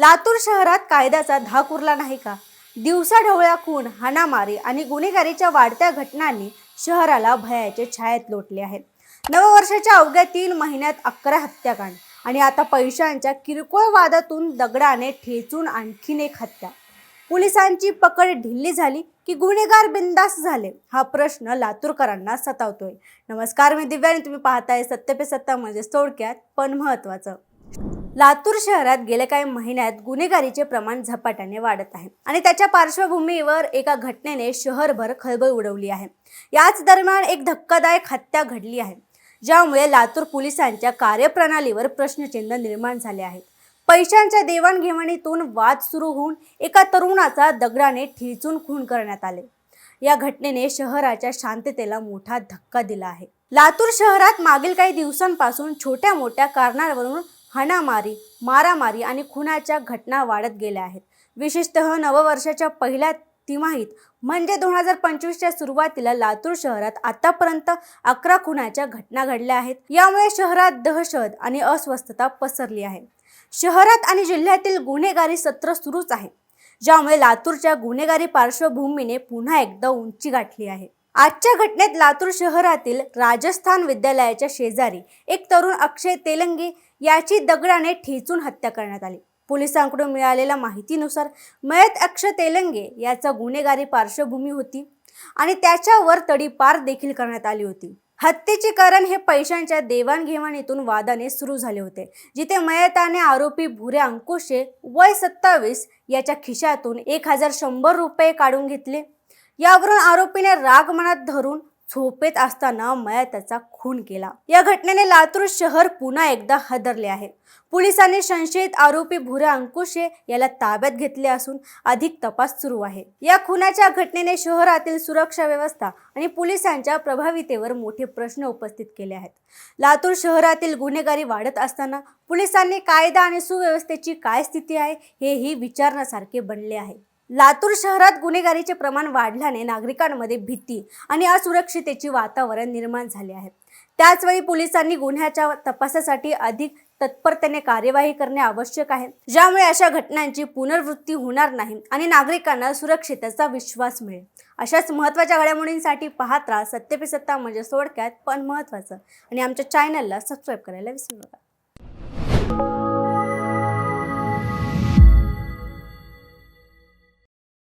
लातूर शहरात कायद्याचा धाक उरला नाही का? दिवसाढवळ्या खून हाणामारी आणि गुन्हेगारीच्या वाढत्या घटनांनी शहराला भयाचे छायेत लोटले आहेत. नववर्षाच्या अवघ्या तीन महिन्यात अकरा हत्याकांड आणि आता पैशांच्या किरकोळ वादातून दगडाने ठेचून आणखीन एक हत्या. पोलिसांची पकड ढिल्ली झाली की गुन्हेगार बिंदास झाले हा प्रश्न लातूरकरांना सतावतोय. नमस्कार मी दिव्याने. तुम्ही पाहताय सत्य पे सत्ता म्हणजे थोडक्यात पण महत्वाचं लातूर शहरात गेल्या काही महिन्यात गुन्हेगारीचे प्रमाण झपाट्याने वाढत आहे आणि त्याच्या पार्श्वभूमीवर एका घटनेने शहरभर खळबळ उडवली आहे. याच दरम्यान एक धक्कादायक हत्या घडली आहे ज्यामुळे लातूर पोलिसांच्या कार्यप्रणालीवर प्रश्नचिन्ह निर्माण झाले आहेत पैशांच्या देवाणघेवाणीतून वाद सुरू होऊन एका तरुणाचा दगडाने ठिचून खून करण्यात आले. या घटनेने शहराच्या शांततेला मोठा धक्का दिला आहे. लातूर शहरात मागील काही दिवसांपासून छोट्या मोठ्या कारणावरून हाणामारी मारामारी आणि खुनाच्या घटना वाढत गेल्या आहेत. विशेषतः नववर्षाच्या पहिल्या तिमाहीत म्हणजे दोन हजार पंचवीसच्या सुरुवातीला लातूर शहरात आतापर्यंत अकरा खुनाच्या घटना घडल्या आहेत. यामुळे शहरात दहशत आणि अस्वस्थता पसरली आहे. शहरात आणि जिल्ह्यातील गुन्हेगारी सत्र सुरूच आहे. ज्यामुळे लातूरच्या गुन्हेगारी पार्श्वभूमीने पुन्हा एकदा उंची गाठली आहे. आजच्या घटनेत लातूर शहरातील राजस्थान विद्यालयाच्या शेजारी एक तरुण अक्षय तेलंगी याची दगडाने ठेचून हत्या करण्यात आली. पोलिसांकडून मिळालेल्या माहितीनुसार मयत अक्ष तेलंगे याचा गुन्हेगारी पार्श्वभूमी होती आणि त्याच्यावर तडीपार देखील करण्यात आली होती. हत्येचे कारण हे पैशांच्या देवाणघेवाणीतून वादाने सुरू झाले होते जिथे मयताने आरोपी भुऱ्या अंकुशे वय सत्तावीस याच्या खिशातून एक हजार शंभर रुपये काढून घेतले. यावरून आरोपीने राग मनात धरून झोपेत असताना मयताचा खून केला. या घटनेने लातूर शहर पुन्हा एकदा हादरले आहे. पोलिसांनी संशयित आरोपी भुरे अंकुशे याला ताब्यात घेतले असून अधिक तपास सुरू आहे. या खुनाच्या घटनेने शहरातील सुरक्षा व्यवस्था आणि पोलिसांच्या प्रभावितेवर मोठे प्रश्न उपस्थित केले आहेत. लातूर शहरातील गुन्हेगारी वाढत असताना पोलिसांनी कायदा आणि सुव्यवस्थेची काय स्थिती आहे हेही विचारण्यासारखे बनले आहे. लातूर शहरात गुन्हेगारीचे प्रमाण वाढल्याने नागरिकांमध्ये भीती आणि असुरक्षितेचे वातावरण निर्माण झाले आहे. त्याचवेळी पोलिसांनी गुन्ह्याच्या तपासासाठी अधिक तत्परतेने कार्यवाही करणे आवश्यक आहे. ज्यामुळे अशा घटनांची पुनर्वृत्ती होणार नाही आणि नागरिकांना सुरक्षितेचा विश्वास मिळेल. अशाच महत्त्वाच्या घडामोडींसाठी पाहत राहा सत्य पे सत्ता म्हणजे सोडक्यात पण महत्त्वाचं. आणि आमच्या चॅनलला सबस्क्राईब करायला विसरू नका.